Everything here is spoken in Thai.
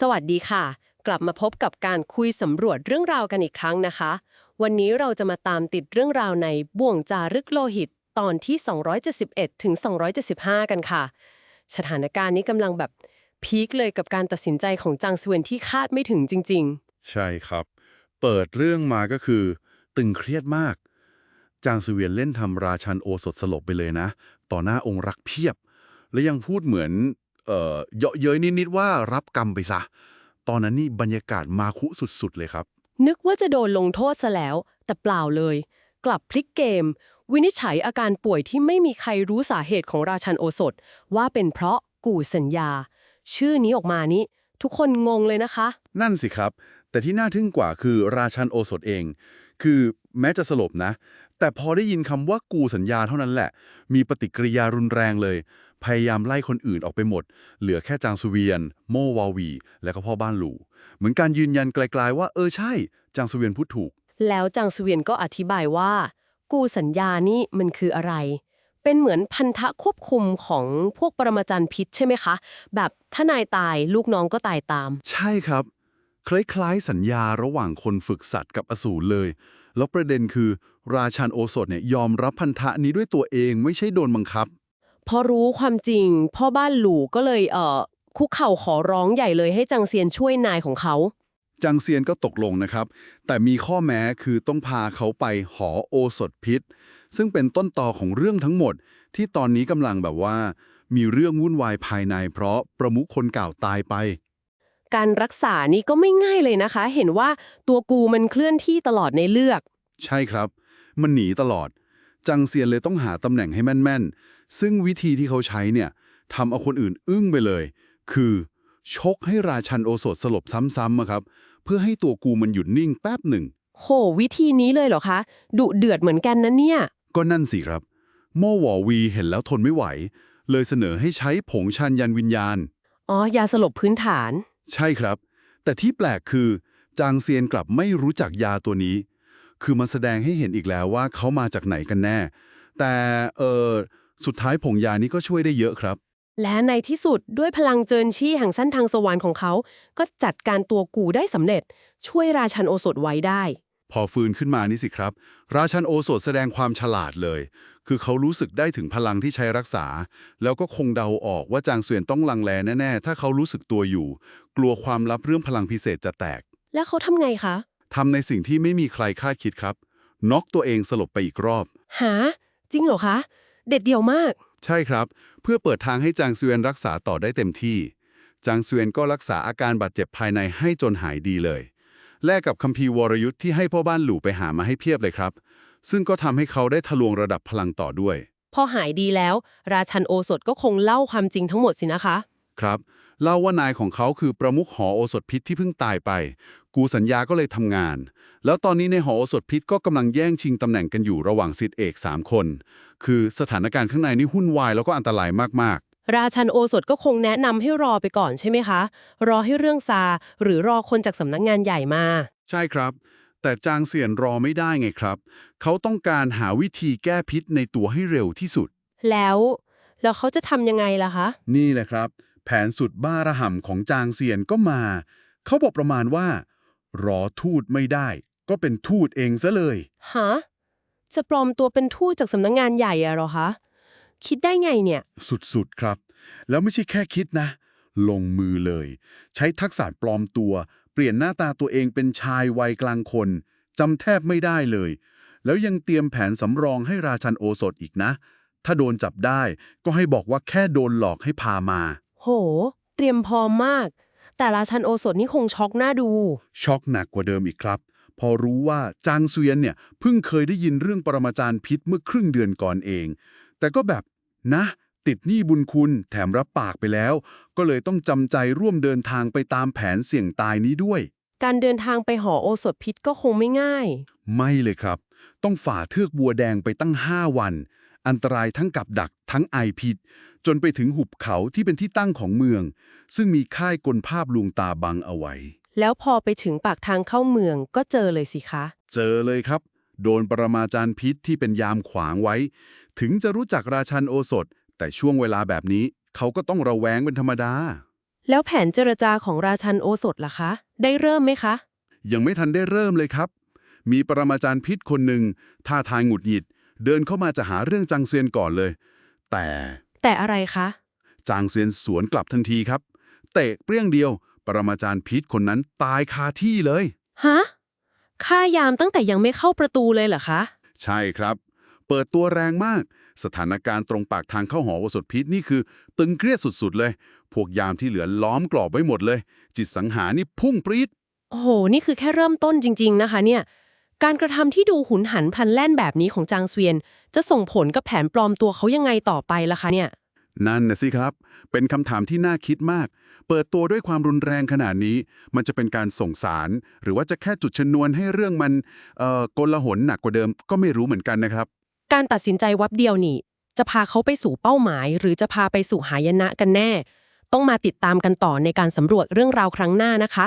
สวัสดีค่ะ กลับมาพบกับการคุยสำรวจเรื่องราวกันอีกครั้งนะคะ วันนี้เราจะมาตามติดเรื่องราวในบ่วงจารึกโลหิต ตอนที่ 271 ถึง 275 กันค่ะ สถานการณ์นี้กำลังแบบพีคเลยกับการตัดสินใจของจางซเวนที่คาดไม่ถึงจริง ๆ ใช่ครับ เปิดเรื่องมาก็คือ ตึงเครียดมาก จางซเวียนเล่นทำราชันโอสถสลบไปเลยนะ ต่อหน้าองค์รักเพียบ และยังพูดเหมือน เอ่อเยาะเย้ยนิดๆว่ารับกรรมไปซะ ตอนนั้นนี่บรรยากาศมาคุสุดๆเลยครับๆนึกว่าจะโดนลงโทษซะแล้ว แต่เปล่าเลย กลับพลิกเกม วินิจฉัยอาการป่วยที่ไม่มีใครรู้สาเหตุของราชันโอสถ ว่าเป็นเพราะกู่สัญญา ชื่อนี้ออกมานี้ ทุกคนงงเลยนะคะ นั่นสิครับ แต่ที่น่าทึ่งกว่าคือราชันโอสถเอง คือแม้จะสลบนะ แต่พอได้ยินคำว่ากูสัญญาเท่านั้นแหละ มีปฏิกิริยารุนแรงเลย พยายามไล่คนอื่นออกไปหมด เหลือแค่จางซูเวียน โมวาวี และก็พ่อบ้านหลู เหมือนการยืนยันไกลๆว่าเออใช่ จางซูเวียนพูดถูก แล้วจางซเวียนก็อธิบายว่า กูสัญญานี่มันคืออะไร เป็นเหมือนพันธะควบคุมของพวกปรมาจารย์พิษใช่ไหมคะ แบบถ้านายตายลูกน้องก็ตายตาม ใช่ครับ คล้ายๆ สัญญาระหว่างคนฝึกสัตว์กับอสูรเลย แล้วประเด็นคือ ราชันโอสถเนี่ยยอมรับพันธะนี้ด้วยตัวเองไม่ใช่โดนบังคับ พอรู้ความจริง พ่อบ้านหลูก็เลยเอ่อคุกเข่าขอร้องใหญ่เลยให้จังเซียนช่วยนายของเขา จังเซียนก็ตกลงนะครับ แต่มีข้อแม้คือต้องพาเขาไปหอโอสถพิษ ซึ่งเป็นต้นตอของเรื่องทั้งหมด ที่ตอนนี้กำลังแบบว่า มีเรื่องวุ่นวายภายในเพราะประมุขคนเก่าตายไป การรักษานี่ก็ไม่ง่ายเลยนะคะ เห็นว่าตัวกูมันเคลื่อนที่ตลอดในเลือก ใช่ครับ มันหนีตลอด จังเซียนเลยต้องหาตำแหน่งให้แม่นๆ ซึ่งวิธีที่เขาใช้เนี่ยทำเอาคนอื่นอึ้งไปเลย คือ ชกให้ราชันโอสถสลบซ้ำๆอะครับ เพื่อให้ตัวกูมันหยุดนิ่งแป๊บหนึ่ง โห วิธีนี้เลยเหรอคะ ดุเดือดเหมือนกันนะเนี่ย ก็นั่นสิครับ โมวอวีเห็นแล้วทนไม่ไหว เลยเสนอให้ใช้ผงชันยันวิญญาณ อ๋อยาสลบพื้นฐาน ใช่ครับ แต่ที่แปลกคือ จางเซียนกลับไม่รู้จักยาตัวนี้ คือมาแสดงให้เห็นอีกแล้วว่าเขามาจากไหนกันแน่ แต่เออสุดท้ายผงยานี้ก็ช่วยได้เยอะครับ และในที่สุดด้วยพลังเจินชี่แห่งสั้นทางสวรรค์ของเขา ก็จัดการตัวกูได้สำเร็จ ช่วยราชันโอสถไว้ได้ พอฟื้นขึ้นมานี่สิครับ ราชันโอโสถแสดงความฉลาดเลย คือเขารู้สึกได้ถึงพลังที่ใช้รักษา แล้วก็คงเดาออกว่าจางเสวียนต้องลังแลแน่ๆ ถ้าเขารู้สึกตัวอยู่ กลัวความลับเรื่องพลังพิเศษจะแตก แล้วเขาทำไงคะทำในสิ่งที่ไม่มีใครคาดคิดครับน็อกตัวเองสลบไปอีกรอบหาจริงเหรอคะ เด็ดเดี่ยวมาก ใช่ครับ เพื่อเปิดทางให้จางเซวียนรักษาต่อได้เต็มที่ จางเซวียนก็รักษาอาการบาดเจ็บภายในให้จนหายดีเลยแลกกับคัมภีร์วรยุทธ์ที่ให้พ่อบ้านหลู่ไปหามาให้เพียบเลยครับ ซึ่งก็ทำให้เขาได้ทะลวงระดับพลังต่อด้วย พอหายดีแล้ว ราชันโอสถก็คงเล่าความจริงทั้งหมดสินะคะ ครับ เล่าว่านายของเขาคือประมุขหอโอสถพิษที่เพิ่งตายไป กูสัญญาก็เลยทำงาน แล้วตอนนี้ในหอโอสถพิษก็กำลังแย่งชิงตำแหน่งกันอยู่ระหว่างสิทธิเอกสามคน คือสถานการณ์ข้างในนี่หุ้นวายแล้วก็อันตรายมากๆราชันโอสถก็คงแนะนำให้รอไปก่อนใช่ไหมคะ รอให้เรื่องซา หรือรอคนจากสำนักงานใหญ่มาใช่ครับ แต่จางเสียนรอไม่ได้ไงครับ เขาต้องการหาวิธีแก้พิษในตัวให้เร็วที่สุด แล้ว แล้วเขาจะทำยังไงล่ะคะ นี่แหละครับ แผนสุดบ้าระห่ำของจางเซียนก็มา เขาบอกประมาณว่า รอทูตไม่ได้ ก็เป็นทูตเองซะเลยฮะจะปลอมตัวเป็นทูตจากสำนักงานใหญ่อะเหรอคะ คิดได้ไงเนี่ย สุดๆครับ แล้วไม่ใช่แค่คิดนะ ลงมือเลย ใช้ทักษะปลอมตัว เปลี่ยนหน้าตาตัวเองเป็นชายวัยกลางคนจำแทบไม่ได้เลย แล้วยังเตรียมแผนสำรองให้ราชันโอสถอีกนะ ถ้าโดนจับได้ก็ให้บอกว่าแค่โดนหลอกให้พามา โห เตรียมพร้อมมาก แต่ราชันโอสถนี่คงช็อกหน้าดู ช็อกหนักกว่าเดิมอีกครับ พอรู้ว่าจางเซวียนเนี่ยเพิ่งเคยได้ยินเรื่องปรมาจารย์พิษเมื่อครึ่งเดือนก่อนเอง แต่ก็แบบนะ ติดหนี้บุญคุณแถมรับปากไปแล้ว ก็เลยต้องจำใจร่วมเดินทางไปตามแผนเสี่ยงตายนี้ด้วย การเดินทางไปหอโอสถพิษก็คงไม่ง่าย ไม่เลยครับ ต้องฝ่าเทือกบัวแดงไปตั้ง 5 วัน อันตรายทั้งกับดักทั้งไอพิษ จนไปถึงหุบเขาที่เป็นที่ตั้งของเมือง ซึ่งมีค่ายกลภาพลวงตาบังเอาไว้ แล้วพอไปถึงปากทางเข้าเมืองก็เจอเลยสิคะ เจอเลยครับ โดนปรมาจารย์พิษที่เป็นยามขวางไว้ ถึงจะรู้จักราชันโอสถ แต่ช่วงเวลาแบบนี้ เขาก็ต้องระแวงเป็นธรรมดา แล้วแผนเจรจาของราชันโอสถล่ะคะ ได้เริ่มไหมคะ ยังไม่ทันได้เริ่มเลยครับ มีปรมาจารย์พิษคนหนึ่งท่าทางหงุดหงิด เดินเข้ามาจะหาเรื่องจางเซียนก่อนเลย แต่แต่อะไรคะ จางเซียนสวนกลับทันทีครับ เตะเปรี้ยงเดียว ปรมาจารย์พิษคนนั้นตายคาที่เลย ฮะฆ่ายามตั้งแต่ยังไม่เข้าประตูเลยเหรอคะ ใช่ครับ เปิดตัวแรงมาก สถานการณ์ตรงปากทางเข้าหอวสดพิษนี่คือ ตึงเครียดสุดๆเลย พวกยามที่เหลือล้อมกรอบไว้หมดเลย จิตสังหารนี่พุ่งปรี๊ดโอ้โห นี่คือแค่เริ่มต้นจริง ๆ นะคะเนี่ย การกระทำที่ดูหุนหันพลันแล่นแบบนี้ของจางเสวียน จะส่งผลกับแผนปลอมตัวเขายังไงต่อไปล่ะคะเนี่ย นั่นนะสิครับ เป็นคำถามที่น่าคิดมาก เปิดตัวด้วยความรุนแรงขนาดนี้ มันจะเป็นการส่งสาร หรือว่าจะแค่จุดชนวนให้เรื่องมันเอ่อกลหนหนักกว่าเดิมก็ไม่รู้เหมือนกันนะครับ การตัดสินใจวับเดียวนี่ จะพาเขาไปสู่เป้าหมาย หรือจะพาไปสู่หายนะกันแน่ ต้องมาติดตามกันต่อในการสำรวจเรื่องราวครั้งหน้านะคะ